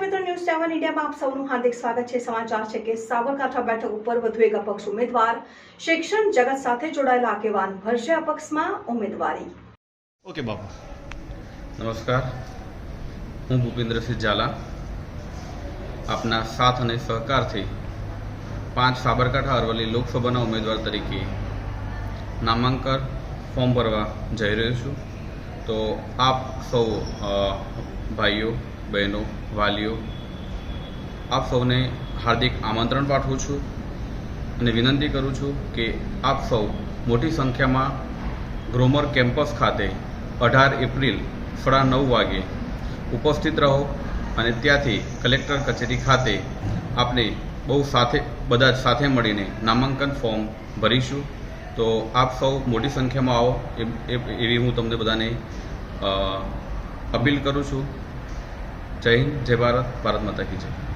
મીડિયામાં આપ સૌનું હાર્દિક સ્વાગત છે. સમાચાર છે કે સાબરકાંઠા બેઠક ઉપર વધુ એક અપક્ષ ઉમેદવાર શિક્ષણ જગત સાથે જોડાયેલા આગેવાન ભરશે અપક્ષમાં ઉમેદવારી. ઓકે બાપુ. નમસ્કાર. હું ભૂપેન્દ્રસિંહ ઝાલા. આપના સાથ અને સહકારથી પાંચ સાબરકાંઠા અરવલ્લી લોકસભાના ઉમેદવાર તરીકે નામાંકન ફોર્મ ભરવા જઈ રહ્યો છું. તો આપ સૌ ભાઈઓ બહેનો, વાલીઓ, આપ સૌને હાર્દિક આમંત્રણ પાઠવું છું અને વિનંતી કરું છું કે આપ સૌ મોટી સંખ્યામાં ગ્રોમર કેમ્પસ ખાતે અઢાર એપ્રિલ સાડા નવ વાગે ઉપસ્થિત રહો અને ત્યાંથી કલેક્ટર કચેરી ખાતે આપણે બહુ સાથે, બધા જ સાથે મળીને નામાંકન ફોર્મ ભરીશું. તો આપ સૌ મોટી સંખ્યામાં આવો. એવી હું તમને બધાને અપીલ કરું છું. જય હિન્દ જય ભારત ભારત માતા કી જય.